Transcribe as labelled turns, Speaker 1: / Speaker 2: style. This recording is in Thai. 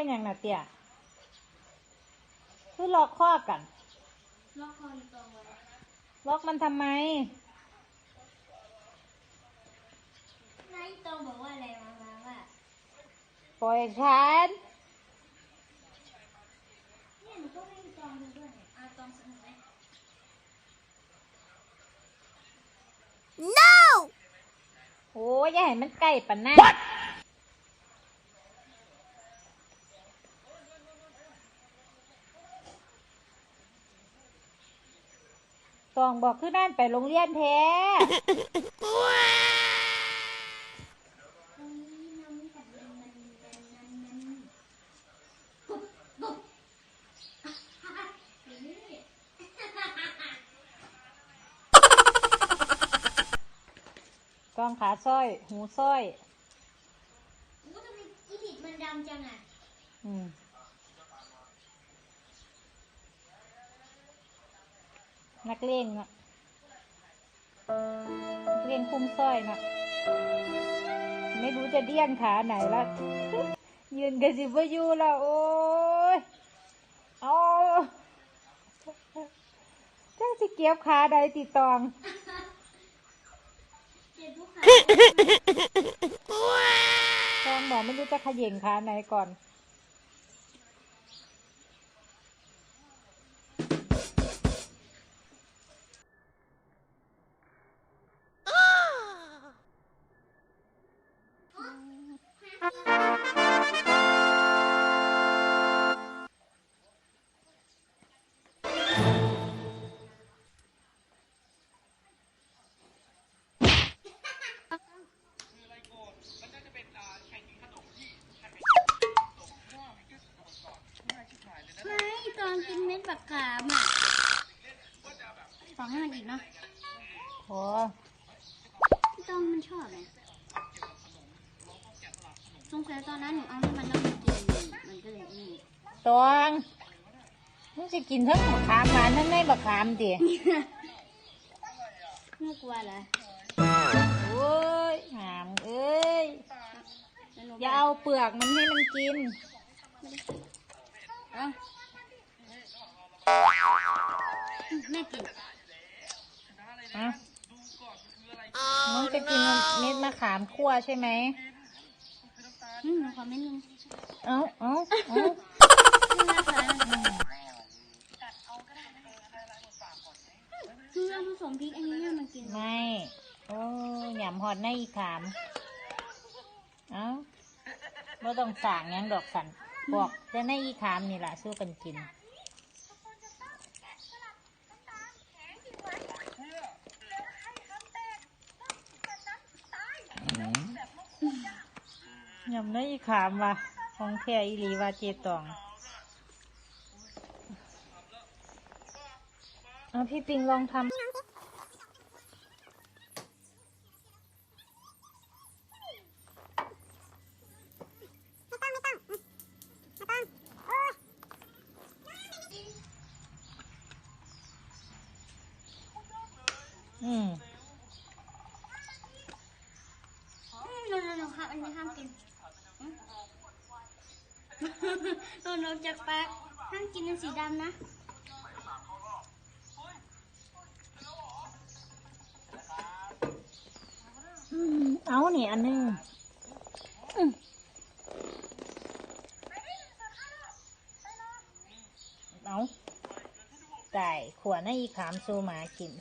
Speaker 1: ค่ยังน่ะเตี่ยคือล็อกข้อกัน
Speaker 2: ล็อกคออีตองไว้
Speaker 1: ล็อกมันทำไม
Speaker 2: นายตองบอกว่าอะไรมามาว่า
Speaker 1: ปล่อยฉัน
Speaker 2: เนี่ยหนูก็ให้ตองดูด้วยเนี่ยอาตองสนุกไหม
Speaker 1: โอ้ยอย่าให้มันใกล้ปานนั้น ตองบอกคือนั่นไปโรงเรียนแท้
Speaker 2: ตรงนี้น้ำกับมันมันมันมันมันปุ๊บปุ๊บนี่
Speaker 1: ตองขาสร้อย หูสร้อย
Speaker 2: อู้ทำไมอีบิดมันดำจังอะ
Speaker 1: อืม นักเลงเนาะนักเลงคุ้มสร้อยเนาะไม่รู้จะเดี้ยงขาไหนละยืนกันสิบอยู่แล้วโอ้ยเอาจังสิเก็บขาใดติดตอง
Speaker 2: เจ็บทุกขา
Speaker 1: ตองบอกไม่รู้จะเขย่งขาไหนก่อน
Speaker 2: ฟังให้มันอีกเนาะ
Speaker 1: โอ้
Speaker 2: พี่ต้องมันชอบไหมสงสัยตอนนั้นหนูเอาให้มันแล้วมันกินมันก็เลยนี่
Speaker 1: ตองมึงจะกินทั้งบักขามหวานทั้งในบักขามดิ
Speaker 2: น่ากลัวเหรอ
Speaker 1: โอ้ยหามเอ้ย
Speaker 2: แล้วหนู
Speaker 1: อย่าเอาเปลือกมันให้มันกิน
Speaker 2: เอ้า แม่กิน
Speaker 1: อะน้องจะกินเม็ดมะขามคั่วใช่ไหม
Speaker 2: อืมหนูขอเม็ดนึง
Speaker 1: เอ้าเอ้าเอ้า
Speaker 2: นี่นะคะคือเราผสมพริกอันนี้ให้มันกิน
Speaker 1: ไม่ โอ้ยหยำหอดในอีขาม เอ้าไม่ต้องสั่งหยังดอกสันบอกแต่ในอีขามนี่แหละสู้กันกิน ยำได้อีขามว่ะของแท้อีหลีว่าเจตองเอาพี่ปิงลองทำอืม
Speaker 2: โนโนโนครับอันนี้ห้ามกิน อืมโนโนจากปากห้ามกินอันสีดำนะ
Speaker 1: อืมเอานี่อันหนึงอืมเอาไก่ขวดให้อีขามซูหมากิน